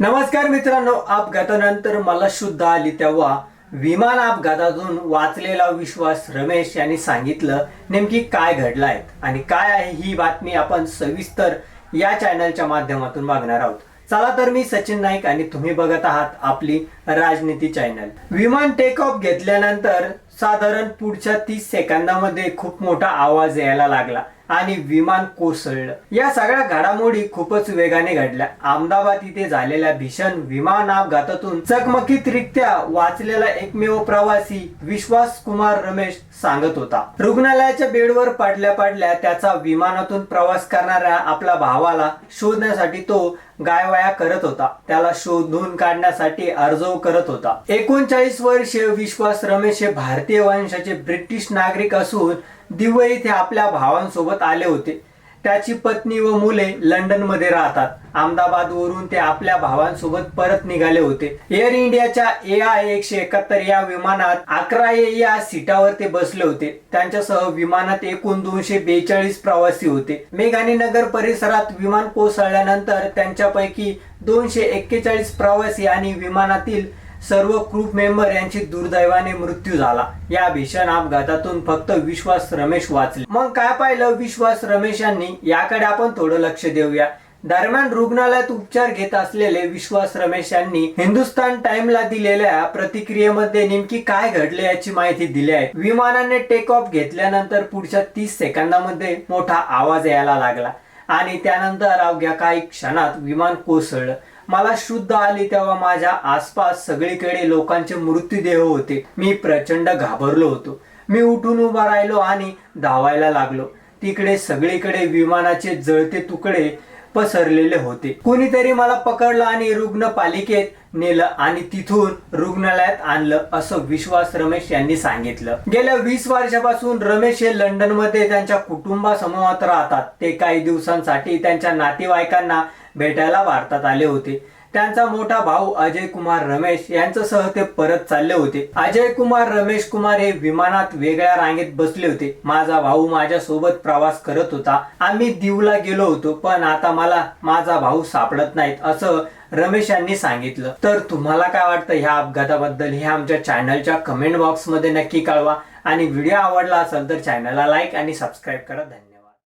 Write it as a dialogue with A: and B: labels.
A: नमस्कार मित्रांनो अपघातानंतर मला शुद्ध आली तेव्हा विमान अपघातातून वाचलेला विश्वास रमेश यांनी सांगितलं नेमकी काय घडलं आहे आणि काय आहे ही बातमी आपण सविस्तर या चॅनलच्या माध्यमातून बघणार आहोत. चला तर मी सचिन नाईक आणि तुम्ही बघत आहात आपली राजनीती चॅनल विमान टेक ऑफ घेतल्यानंतर साधारण पुढच्या तीस सेकंदामध्ये खूप मोठा आवाज यायला लागला. आणि विमान कोसळलं. या सगळ्या घडामोडी खूपच वेगाने घडल्या. अहमदाबाद इथे झालेल्या भीषण विमान अपघातातून चकमकीतरित्या वाचलेला एकमेव प्रवासी विश्वास कुमार रमेश सांगत होता. रुग्णालयाच्या बेडवर पडल्या पडल्या त्याचा विमानातून प्रवास करणाऱ्या आपल्या भावाला शोधण्यासाठी तो गायवाया करत होता. त्याला शोधून काढण्यासाठी अर्ज करत होता. एकोणचाळीस वर्षीय विश्वास रमेश हे भारतीय वंशाचे ब्रिटिश नागरिक असून दिवई इथे आपल्या भावांसोबत आले होते. त्याची पत्नी व मुले लंडनमध्ये राहतात. अहमदाबाद वरून ते आपल्या भावांसोबत परत निघाले होते. एअर इंडियाच्या ए आय एकशे एकाहत्तर या विमानात अकरा ए या सीटावर ते बसले होते. त्यांच्यासह विमानात एकूण दोनशे बेचाळीस प्रवासी होते. मेघानीनगर परिसरात विमान कोसळल्यानंतर त्यांच्यापैकी दोनशे एक्केचाळीस प्रवासी आणि विमानातील सर्व क्रूप मेंबर यांची दुर्दैवाने मृत्यू झाला. या भीषण अपघातातून फक्त विश्वास रमेश वाचले. मग काय पाहिलं विश्वास रमेश यांनी? याकडे आपण थोडं लक्ष देऊया. दरम्यान रुग्णालयात उपचार घेत असलेले विश्वास रमेश यांनी हिंदुस्तान टाइमला दिलेल्या प्रतिक्रियेमध्ये नेमकी काय घडले याची माहिती दिली आहे. विमानाने टेक ऑफ घेतल्यानंतर पुढच्या तीस सेकंदामध्ये मोठा आवाज यायला लागला. आणि त्यानंतर अवघ्या काही क्षणात विमान कोसळलं. मला शुद्ध आली तेव्हा माझ्या आसपास सगळीकडे लोकांचे मृत्यूदेह होते. मी प्रचंड घाबरलो होतो. मी उठून उभा राहिलो आणि धावायला लागलो. तिकडे सगळीकडे विमानाचे जळते तुकडे पसरलेले होते. कोणीतरी मला पकडलं आणि रुग्णपालिकेत नेलं आणि तिथून रुग्णालयात आणलं असं विश्वास रमेश यांनी सांगितलं. गेल्या वीस वर्षापासून रमेश हे लंडनमध्ये त्यांच्या कुटुंबासमूहात राहतात. ते काही दिवसांसाठी त्यांच्या नातेवाईकांना भेटायला भारतात आले होते. त्यांचा मोठा भाऊ अजय कुमार रमेश यांच्यासह ते परत चालले होते. अजय कुमार रमेश कुमार हे विमानात वेगळ्या रांगेत बसले होते. माझा भाऊ माझ्या सोबत प्रवास करत होता. आम्ही दीवला गेलो होतो पण आता मला माझा भाऊ सापडत नाहीत असं रमेश यांनी सांगितलं. तर तुम्हाला काय वाटतं ह्या अपघाताबद्दल? हे आमच्या चॅनलच्या कमेंट बॉक्समध्ये नक्की कळवा. आणि व्हिडिओ आवडला असेल तर चॅनलला लाईक आणि सबस्क्राईब करा. धन्यवाद.